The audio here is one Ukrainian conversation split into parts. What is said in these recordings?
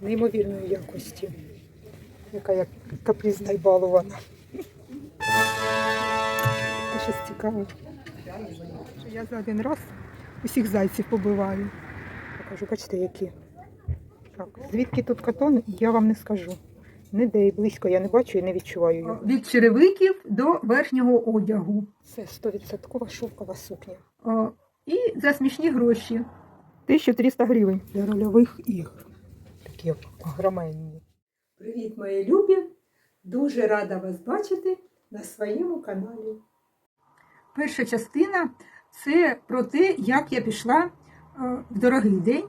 неймовірної якості. Яка як капризна і балована. Це щось цікаве. Що Я за один раз усіх зайців побиваю. Покажу, бачите, які. Так, звідки тут катон, я вам не скажу. Ніде і близько я не бачу і не відчуваю його. Від черевиків до верхнього одягу. Це 100% шовкова сукня. О, І за смішні гроші. 1300 гривень для рольових ігор. Такі огроменні. Привіт, мої любі! Дуже рада вас бачити на своєму каналі. Перша частина це про те, як я пішла е, в дорогий день,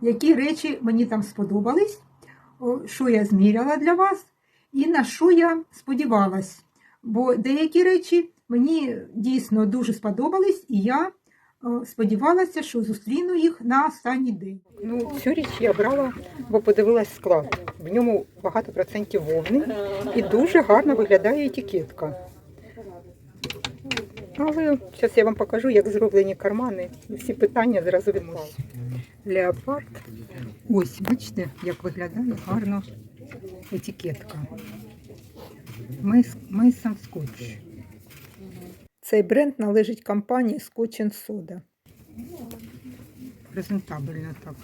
які речі мені там сподобались, що я зміряла для вас і на що я сподівалась. Бо деякі речі мені дійсно дуже сподобались, і я сподівалася, що зустріну їх на останній день. Ну, цю річ я брала, бо подивилась склад. В ньому багато процентів вовни і дуже гарно виглядає етикетка. Але зараз я вам покажу, як зроблені кармани. І всі питання зразу відмовляю. Леопард. Ось, бачите, як виглядає гарно етикетка. Мейсон Скотч. Цей бренд належить компанії Scotch Soda. Презентабельно так.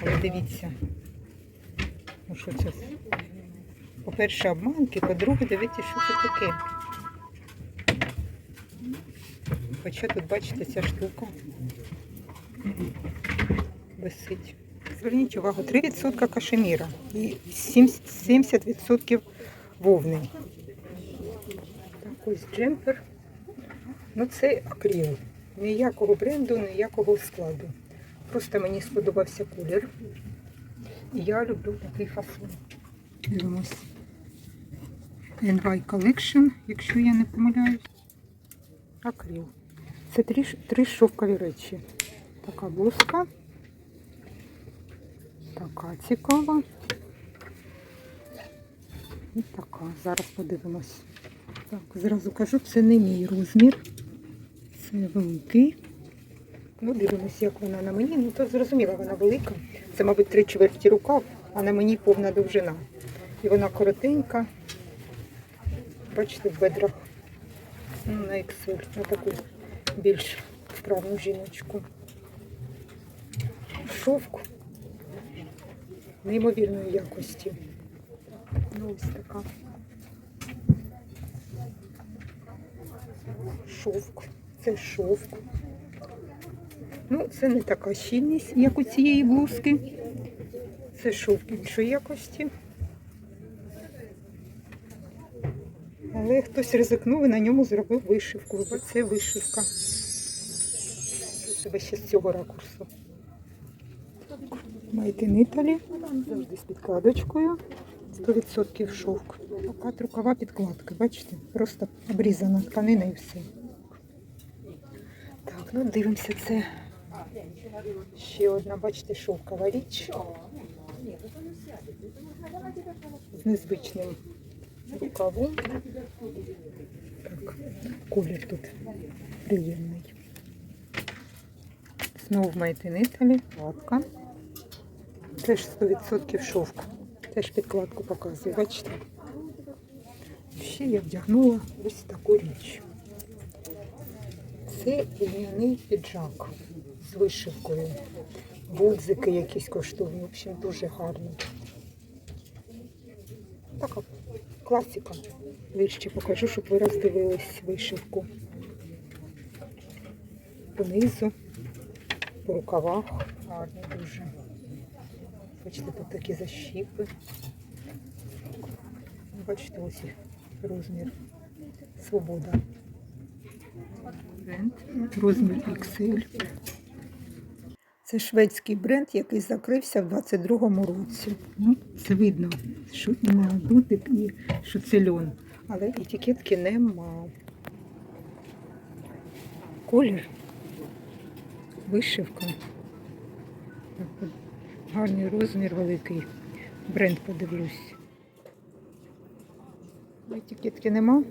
Але дивіться. Ну що це? По-перше, обманки, по-друге, дивіться, що це таке. Хоча тут, бачите, ця штука висить. Зверніть увагу, 3% кашеміра і 70% вовни. Так, ось джемпер. Ну, це акріл. Ніякого бренду, ніякого складу. Просто мені сподобався колір. І я люблю такий фасон. Дивимось. NY Collection, якщо я не помиляюсь. Акрил. Це три, три шовкові речі. Така блузка. Така цікава. І така. Зараз подивимось. Так, зразу кажу, це не мій розмір. Це великий. Ну, дивимось, як вона на мені. Ну, то зрозуміло, вона велика. Це, мабуть, три чверті рукав, а на мені повна довжина. І вона коротенька. Бачите, в бедрах. Ну, на XL, на таку більш вправну жіночку. Шовк неймовірної якості. Ну, ось така. Шовк. Це шовк. Ну, це не така щільність, як у цієї блузки. Це шовк іншої якості. Але хтось ризикнув і на ньому зробив вишивку. Це вишивка. Себе ще з цього ракурсу. Майте ниталі. Завжди з підкладочкою. 100% шовк. Така рукава підкладки, бачите? Просто обрізана тканина і все. Ну дивимося, це ще одна, бачите, шовкова річ. З незвичним рукавом. Так, колір тут приємний. Знову маєте ниталі, лапка. Теж 100% шовк. Теж підкладку показую, бачите? Ще я вдягнула ось таку річ. Це льняний піджак з вишивкою. Гудзики якісь коштовні, в общем, дуже гарні. Така класика. Вище покажу, щоб ви роздивились вишивку. Понизу, по рукавах. Гарно дуже. Бачите, тут такі защіпи. Бачите, ось їх розмір. Свобода. Бренд. Розмір XL. Це шведський бренд, який закрився в 22-му році. Ну, це видно, що дотик, і що це льон. Але етикетки нема. Колір. Вишивка. Гарний розмір великий. Бренд подивлюсь. Етикетки нема.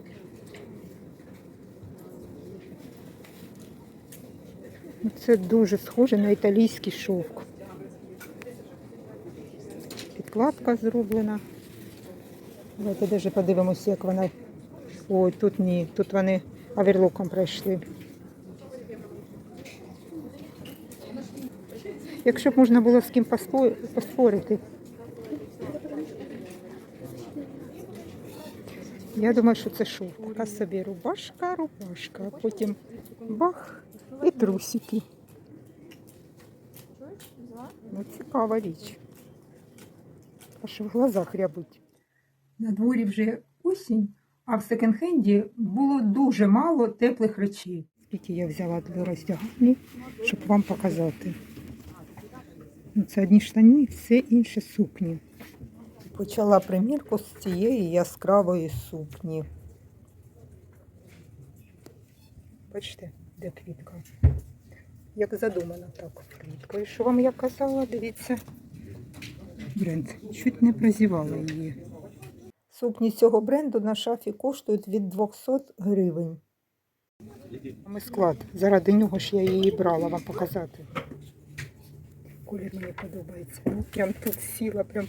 Це дуже схоже на італійський шовк. підкладка зроблена. Давайте даже подивимося, як вона. Ой, тут ні, тут вони аверлоком пройшли. Якщо б можна було з ким поспорити. Я думаю, що це шов. Така собі рубашка, рубашка, а потім бах і трусики. Ну, цікава річ. Аж в глазах рябуть. На дворі вже осінь, а в секонд-хенді було дуже мало теплих речей. Скільки я взяла для роздягальні, щоб вам показати. Ну, це одні штані, все інше сукні. Почала примірку з цієї яскравої сукні. Бачите, де квітка? Як задумано так квіткою. Що вам я казала, дивіться. Бренд. Чуть не прозівала її. Сукні цього бренду на шафі коштують від 200 гривень. Ми склад. Заради нього ж я її брала вам показати. Колір мені подобається. Ну, прям тут сіла, прям,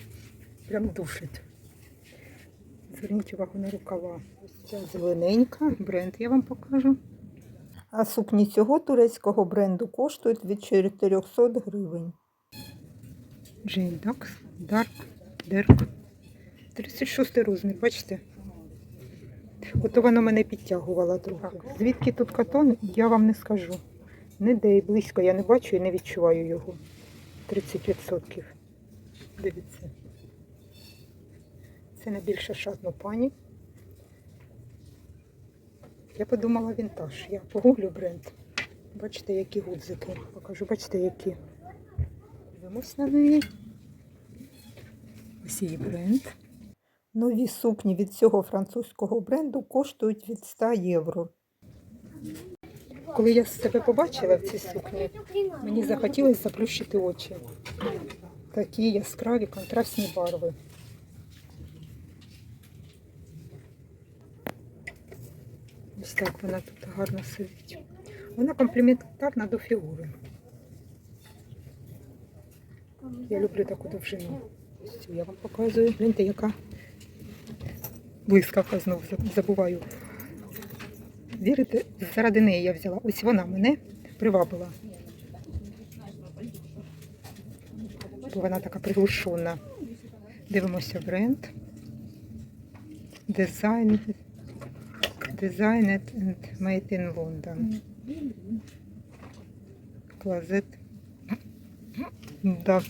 прям душить. Зверніть увагу на рукава. Ось ця зелененька, бренд я вам покажу. А сукні цього турецького бренду коштують від 400 гривень. Джейн Дакс, Дарк, Дерк. 36 розмір, бачите? Ото воно мене підтягувало трохи. Звідки тут катон, я вам не скажу. Ніде і близько я не бачу і не відчуваю його. 30%. Дивіться. Це найбільша шатну пані. Я подумала вінтаж. Я погуглю бренд. Бачите, які гудзики. Покажу, бачите, які. Дивимось на неї. Ось її бренд. Нові сукні від цього французького бренду коштують від 100 євро. Коли я себе побачила в цій сукні, мені захотілося заплющити очі. Такі яскраві контрастні барви. Ось так вона тут гарно сидить. Вона комплементарна до фігури. Я люблю таку довжину. Я вам показую. Гляньте, яка блискавка знову забуваю. Вірите, заради неї я взяла. Ось вона мене привабила. Бо вона така приглушена. Дивимося бренд. Design, Designed and Made in London. Клозет. Да.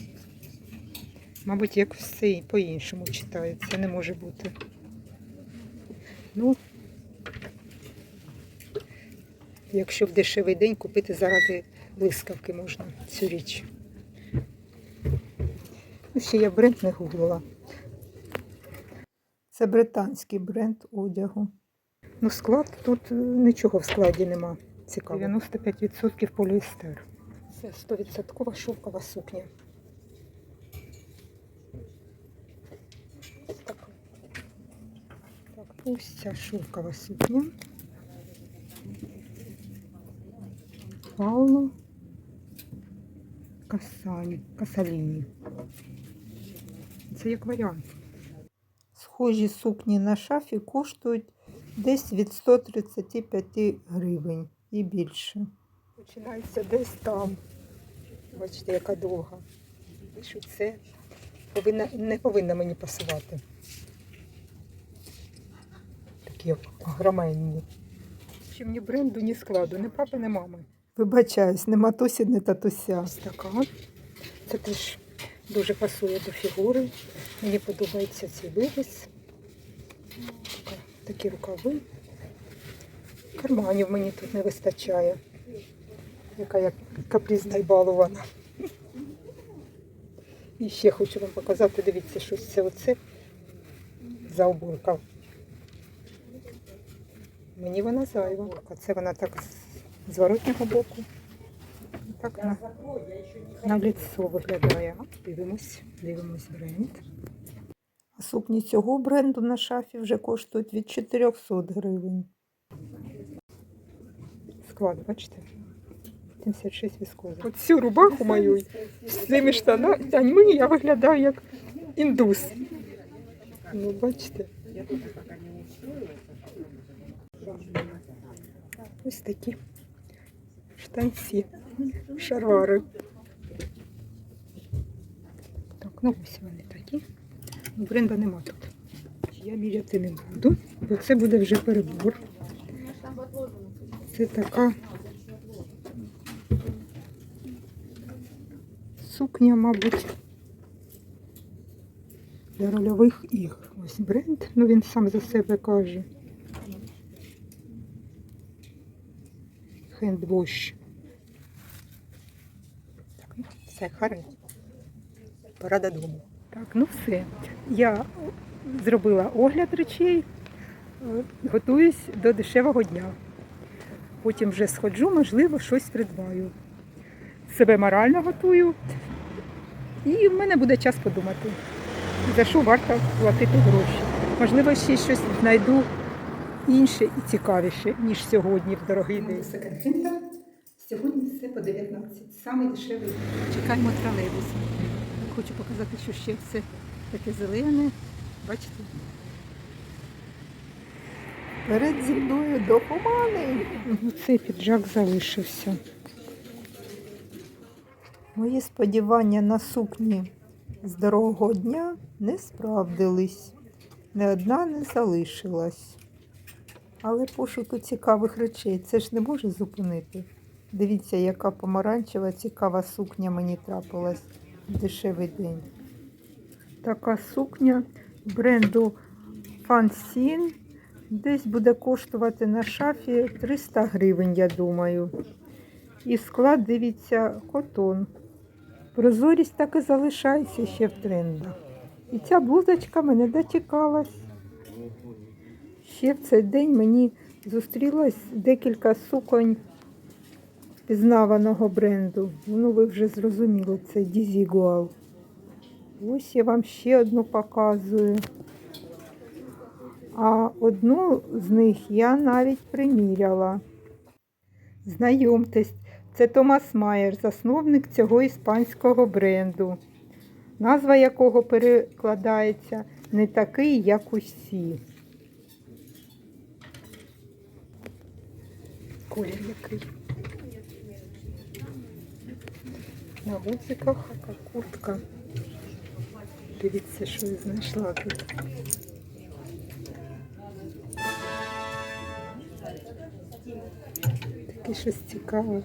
Мабуть, як все і по-іншому читається, не може бути. Ну, якщо в дешевий день купити заради блискавки можна цю річ. Ну, ще я бренд не гуглила. Це британський бренд одягу. Ну, склад тут е, нічого в складі нема. Цікаво. 95% поліестер. Це 100% шовкова сукня. Така. Так, ось ця шовкова сукня. Пауло Касані, Касаліні. Це як варіант. Схожі сукні на шафі коштують десь від 135 гривень і більше. Починається десь там. Бачите, яка довга. Пишуть, це повинна, не повинна мені пасувати. Такі огроменні. Чим ні бренду, ні складу, ні папи, ні мами. Вибачаюсь, не матусі, не татуся. Ось така. Це теж дуже пасує до фігури. Мені подобається цей виріс. Такі рукави. Карманів мені тут не вистачає. Яка я капризна і балована. І ще хочу вам показати, дивіться, що це оце за оборка. Мені вона зайва. А це вона так з зворотнього боку. Так на, на лицо виглядає. Дивимось, дивимось бренд. Сукні цього бренду на шафі вже коштують від 400 гривень. Склад, бачите? 76 віскоза. Оцю рубаху мою з цими штанами я виглядаю як індус. Ну, бачите. Ось такі штанці, шаровари. Так, ну ось вони такі. Бренда нема тут. Я міряти не буду, бо це буде вже перебор. Це така сукня, мабуть, для рольових ігор. Ось бренд, ну він сам за себе каже. Хендвош. Так, ну, все, харе. Пора додому. Так, ну все. Я зробила огляд речей, е, готуюсь до дешевого дня. Потім вже сходжу, можливо, щось придбаю. Себе морально готую. І в мене буде час подумати, за що варто платити гроші. Можливо, ще щось знайду інше і цікавіше, ніж сьогодні в дорогий день. Секонд-хенда. Сьогодні все по 19. Самий дешевий. Чекаємо тролейбус. Хочу показати, що ще все таке зелене. Бачите? Перед зі мною до помани. Цей піджак залишився. Мої сподівання на сукні з дорогого дня не справдились. Не одна не залишилась. Але пошуку цікавих речей це ж не може зупинити. Дивіться, яка помаранчева цікава сукня мені трапилась в дешевий день. Така сукня бренду Fansin десь буде коштувати на шафі 300 гривень, я думаю. І склад, дивіться, котон. Прозорість так і залишається ще в трендах. І ця блузочка мене дочекалась. Ще в цей день мені зустрілось декілька суконь впізнаваного бренду. Ну, ви вже зрозуміли, це Dizigual. Ось я вам ще одну показую. А одну з них я навіть приміряла. Знайомтесь, це Томас Майер, засновник цього іспанського бренду, назва якого перекладається не такий, як усі. Колір який. На гудзиках така куртка. Дивіться, що я знайшла тут. Таке щось цікаве.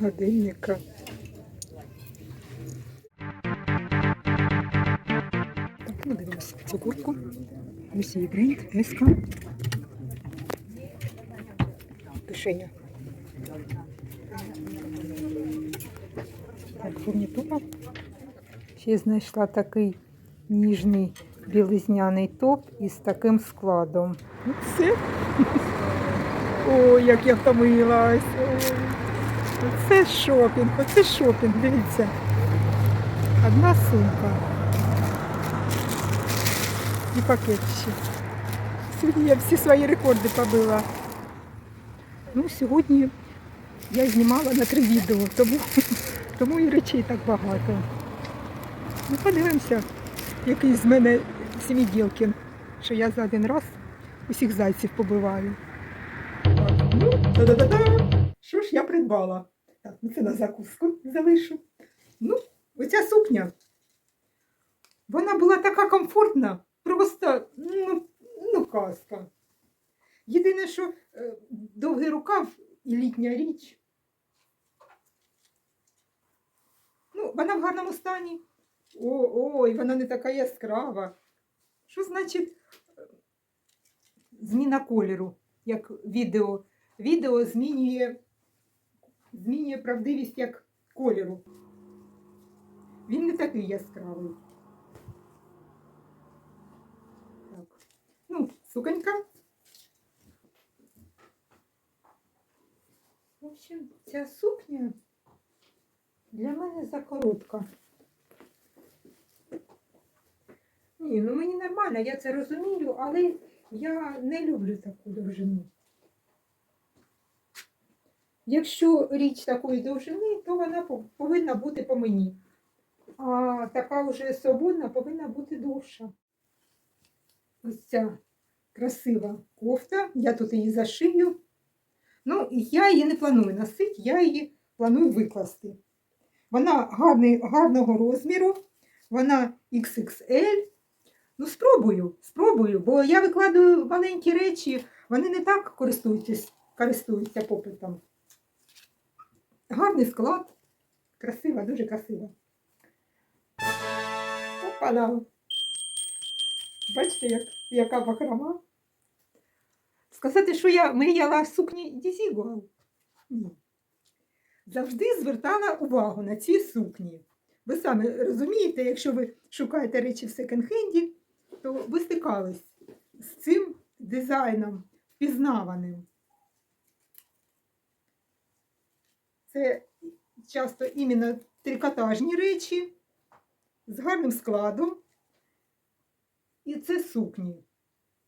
Годинника. Так, ну дивимося цю куртку. Ось її бренд Еска. Кишеня. Фурнітура. Ще знайшла такий ніжний білизняний топ із таким складом. Ну, все. Ой, як я втомилась. Оце шопінг, оце шопінг, дивіться. Одна сумка. І пакет ще. Сьогодні я всі свої рекорди побила. Ну, сьогодні я знімала на три відео, тому, тому і речей так багато. Ну, подивимося, який з мене сіміділкін, що я за один раз усіх зайців побиваю. Ну. Що ж я придбала? Так, ну це на закуску залишу. Ну, оця сукня. Вона була така комфортна, просто ну, ну казка. Єдине, що е, довгий рукав і літня річ. Ну, вона в гарному стані. О, ой, вона не така яскрава. Що значить е, зміна кольору, як відео? Відео змінює, змінює правдивість як кольору. Він не такий яскравий. Так. Ну, суконька. В общем, ця сукня для мене закоротка. Ні, ну мені нормально, я це розумію, але я не люблю таку довжину. Якщо річ такої довжини, то вона повинна бути по мені. А така вже свободна повинна бути довша. Ось ця красива кофта. Я тут її зашию. Ну, я її не планую носити, я її планую викласти. Вона гарний, гарного розміру, вона XXL. Ну, спробую, спробую, бо я викладаю маленькі речі, вони не так користуються, користуються попитом. Гарний склад, красива, дуже красива. Опана. Бачите, як, яка бахрома? Сказати, що я мріяла сукні Дізігуал? Ні. Завжди звертала увагу на ці сукні. Ви самі розумієте, якщо ви шукаєте речі в секонд-хенді, то ви стикались з цим дизайном впізнаваним. Це часто іменно трикотажні речі з гарним складом. І це сукні.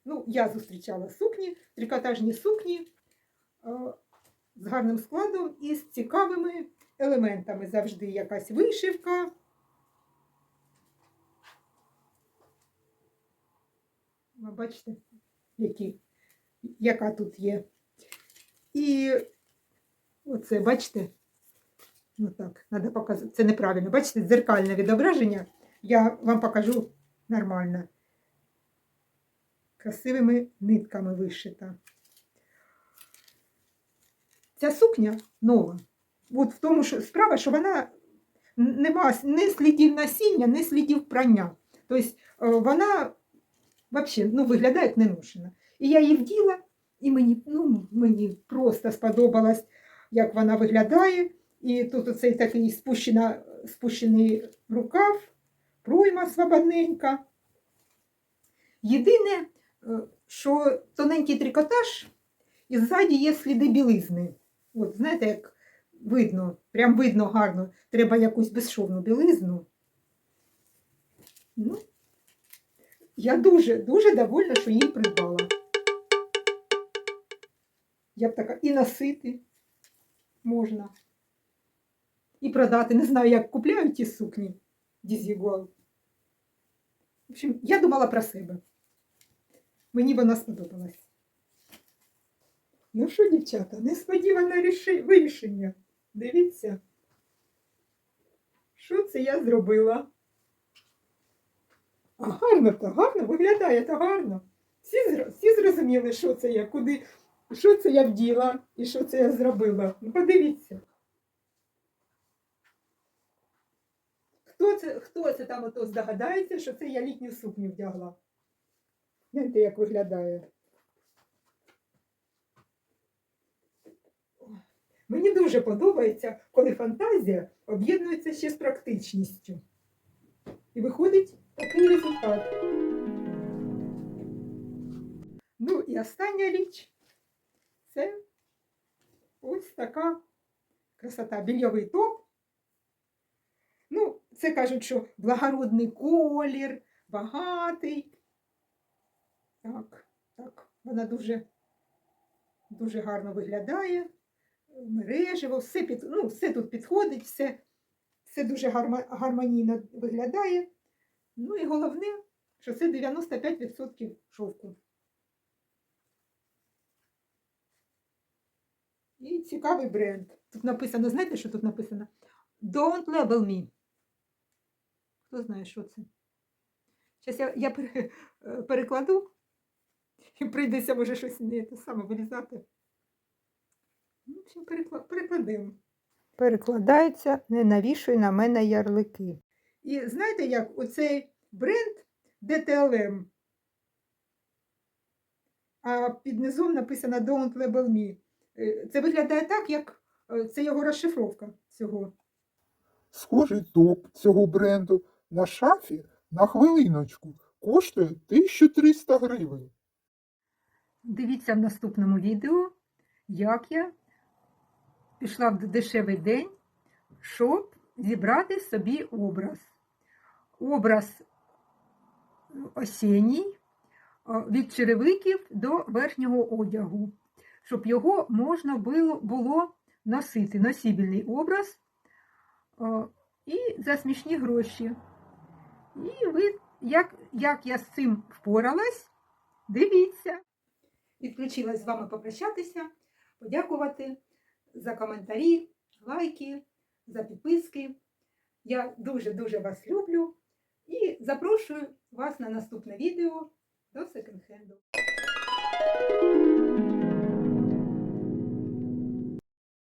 Ну, я зустрічала сукні, трикотажні сукні з гарним складом і з цікавими елементами. Завжди якась вишивка. Ви бачите, які, яка тут є. І оце, бачите, ну так, треба показати. Це неправильно. Бачите, дзеркальне відображення. Я вам покажу нормально. Красивими нитками вишита. Ця сукня нова. От в тому, що справа, що вона нема ні слідів насіння, ні слідів прання. Тобто е, вона взагалі ну, виглядає як неношена. І я її вділа, і мені, ну, мені просто сподобалось, як вона виглядає. І тут оцей такий спущена, спущений рукав, пройма свободненька. Єдине, е, що тоненький трикотаж, і ззаді є сліди білизни. От, знаєте, як видно, прям видно гарно, треба якусь безшовну білизну. Ну, я дуже, дуже довольна, що її придбала. Я б така і носити можна. І продати. Не знаю, як купляють ті сукні Дізігуал. В общем, я думала про себе. Мені вона сподобалась. Ну що, дівчата, несподіване ріши- вирішення. Дивіться, що це я зробила. А гарно то, гарно виглядає, то гарно. Всі, всі зрозуміли, що це я, куди, що це я вділа і що це я зробила. Ну, подивіться. Хто це, хто це там ото здогадається, що це я літню сукню вдягла? Гляньте, як виглядає. Мені дуже подобається, коли фантазія об'єднується ще з практичністю. І виходить такий результат. Ну і остання річ це ось така красота. Більйовий топ. Ну, це кажуть, що благородний колір, багатий. Так, так, вона дуже, дуже гарно виглядає. Мережево, все, під, ну, все тут підходить, все, все дуже гармонійно виглядає. Ну і головне, що це 95% шовку. І цікавий бренд. Тут написано, знаєте, що тут написано? Don't label me. Хто знає, що це? Зараз я, я е, перекладу і прийдеться, може, щось не те саме вирізати. Ну, в общем, перекла- перекладемо. Перекладається, не навішуй на мене ярлики. І знаєте, як оцей бренд DTLM, а під низом написано Don't Label Me. Е, Це виглядає так, як е, це його розшифровка цього. Схожий топ цього бренду на шафі на хвилиночку коштує 1300 гривень. Дивіться в наступному відео, як я пішла в дешевий день, щоб зібрати собі образ. Образ осінній, від черевиків до верхнього одягу, щоб його можна було, носити носібельний образ і за смішні гроші. І ви, як, як я з цим впоралась, дивіться. Відключилась з вами попрощатися, подякувати за коментарі, лайки, за підписки. Я дуже-дуже вас люблю і запрошую вас на наступне відео до секонд-хенду.